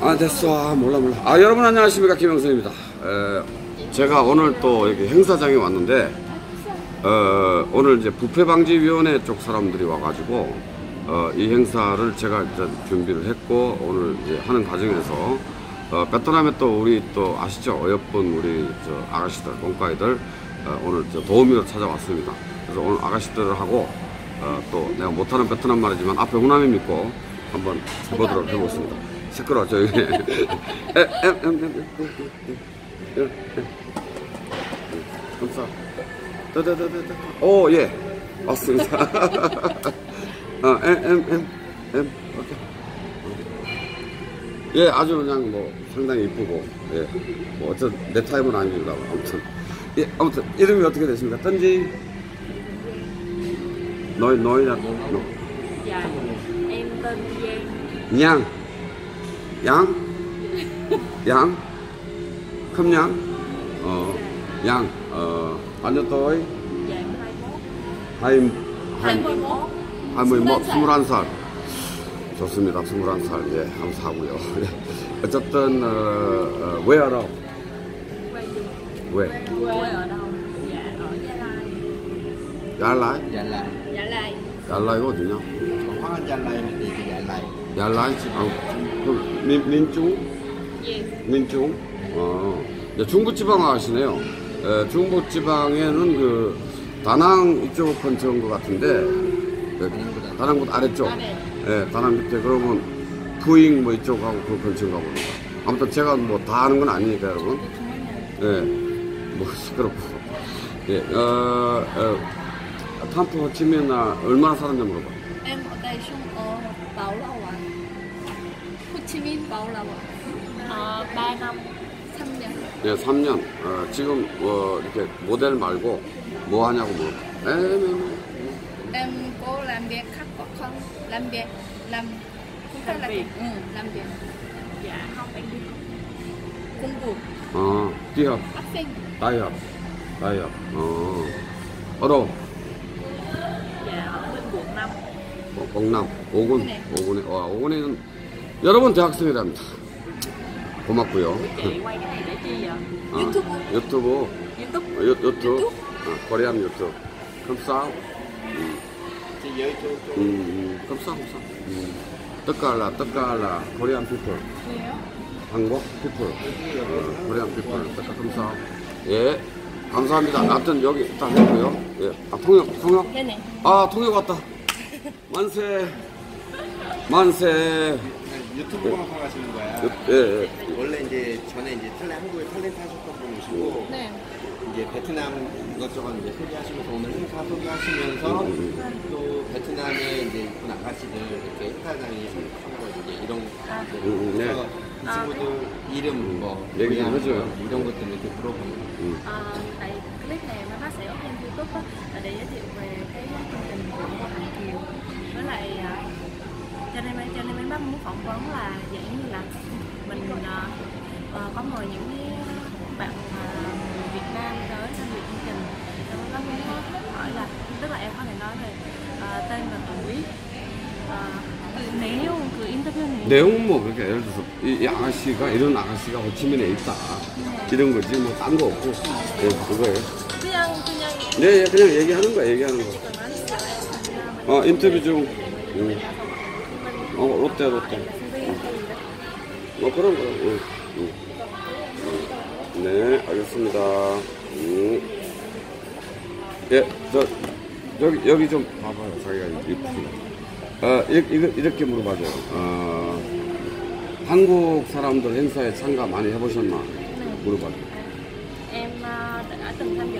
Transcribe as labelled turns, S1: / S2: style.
S1: 아 됐어. 아, 몰라 몰라. 아 여러분 안녕하십니까? 김영선입니다. 에, 제가 오늘 또 여기 행사장에 왔는데 어, 오늘 이제 부패방지위원회 쪽 사람들이 와가지고 어, 이 행사를 제가 이제 준비를 했고 오늘 이제 하는 과정에서 어, 베트남에 또 우리 또 아시죠? 어여쁜 우리 저 아가씨들 꽁까이들 어, 오늘 저 도우미로 찾아왔습니다. 그래서 오늘 아가씨들을 하고 어, 또 내가 못하는 베트남 말이지만 앞에 후남이 믿고 한번 해보도록 해보겠습니다 시끄러워 저기 감사 다다다다다 오예 맞습니다 아 M M M M 오케이 예 아주 그냥 뭐 상당히 이쁘고 예뭐 어쨌든 내 타입은 아닙니다 아무튼 예 아무튼 이름이 어떻게 되십니까 던지 너희 너희냐 너
S2: Dạ, em tên Giang
S1: 양, 양, 양, 큰 양, 어, 양, 어, 완전 또이,
S2: Dạ em 21
S1: 하임, 하임,
S2: 21
S1: 하임이 뭐, 스물한 살. 좋습니다. 스물한 살, 예, 감사하고요. 예. 어쨌든, 어, 어, 왜 알아?
S2: Quê gì?
S1: 왜?
S2: Quê ở đâu? Dạ ở Gia Lai
S1: 얄라이?
S3: Gia Lai
S2: Gia Lai
S1: 얄라이가 어디냐?
S3: còn Hoàng Anh Gia Lai thì thì Gia Lai
S1: 얄라이? 아, 그럼 민, 민중?
S2: Yes
S1: 민중? 어, 네, 중부지방 아시네요. 에, 중부지방에는 그 다낭 이쪽 근처인 것 같은데, 그, 다낭보다 아래쪽.
S2: 아래.
S1: 예, 다낭 밑에 그러면 부잉 뭐 이쪽하고 그 근처인가 보다. 아무튼 제가 뭐 다 아는 건 아니니까 여러분. 예, 뭐 시끄럽고. 예, 어, 어, 탐프 호치민나 얼마나 살았냐 물어봐.
S2: Ờ, 3 năm 3년
S1: 예, 3년. 어, 지금 어, 이렇게 모델 말고 뭐 하냐고 물어봐. 에, 네, 네.
S2: Em có làm việc khác có không? Làm việc làm không phải là
S4: việc.
S2: ừ, làm việc
S4: Dạ không em đi
S2: công vụ
S1: 어, 뛰어.
S2: 학생
S1: 다이업. 다이업. 어. 어로.
S4: Dạ ở bên quận 5
S1: 어, 공남. 오군.
S2: 네.
S1: 오군에. 와, 오군에는 여러분 대학생이랍니다. 고맙고요. 어,
S2: 유튜브.
S1: 유튜브. 유, 유튜브. 어, 코리안 유튜브.
S3: chú chú
S1: 음, 음. 음. 떡갈라, 떡갈라. 코리안 피플. 한국 피플. 어, 코리안 피플. 떡갈 감싸. 예. 감사합니다. 하여튼 여기 딱 했고요. 예. 아, 통역, 통역?
S2: này
S1: 아, 통역 왔다. 만세. 만세.
S3: 유튜브 방송 하시는 거야.
S1: 예, 예.
S3: 원래 이제 전에 이제 탤런 한국에 탤런트 하셨던 분이시고
S2: 네.
S3: 이제 베트남 이것저것 이제 소개하시면서 오늘 행사 소개하시면서 또 베트남에 이제 이쁜 아가씨들 이렇게 행사장에 이제 이런 것들
S1: 음, 음, 네.
S3: 그래서 이 친구들 이름 뭐
S1: 얘기 좀
S3: 고향
S1: 해줘요.
S3: 뭐 이런 것들 이렇게 물어보는
S4: Ờ, Tại clip này mà bác sẽ up trên Youtube á, là để giới thiệu phỏng vấn là dạng như là mình ờ, có mời những cái bạn người Việt Nam tới tham dự chương trình Xong bác muốn hỏi là tức là em có thể nói về à, tên và tuổi à, nếu 그 인터뷰 내용
S1: 내용은 뭐 그렇게 예를 들어서 이, 이 아가씨가 이런 아가씨가 호치민에 있다 이런 거지 뭐 딴 거 없고 예, 그거예요.
S4: 그냥 그냥
S1: 네, 예, 그냥 얘기하는 거야 얘기하는 거. 어 인터뷰 중. 음. 어 롯데 롯데. 어 그럼 그럼. 응, 응. 네 알겠습니다. 음. 예, 저 여기 여기 좀 봐봐요. 자기가 이쁘구나. 어, 이- 이거 이렇게 물어봐줘요. 어, 한국 사람들 행사에 참가 많이 해보셨나? 물어봐줘.
S4: em đã từng tham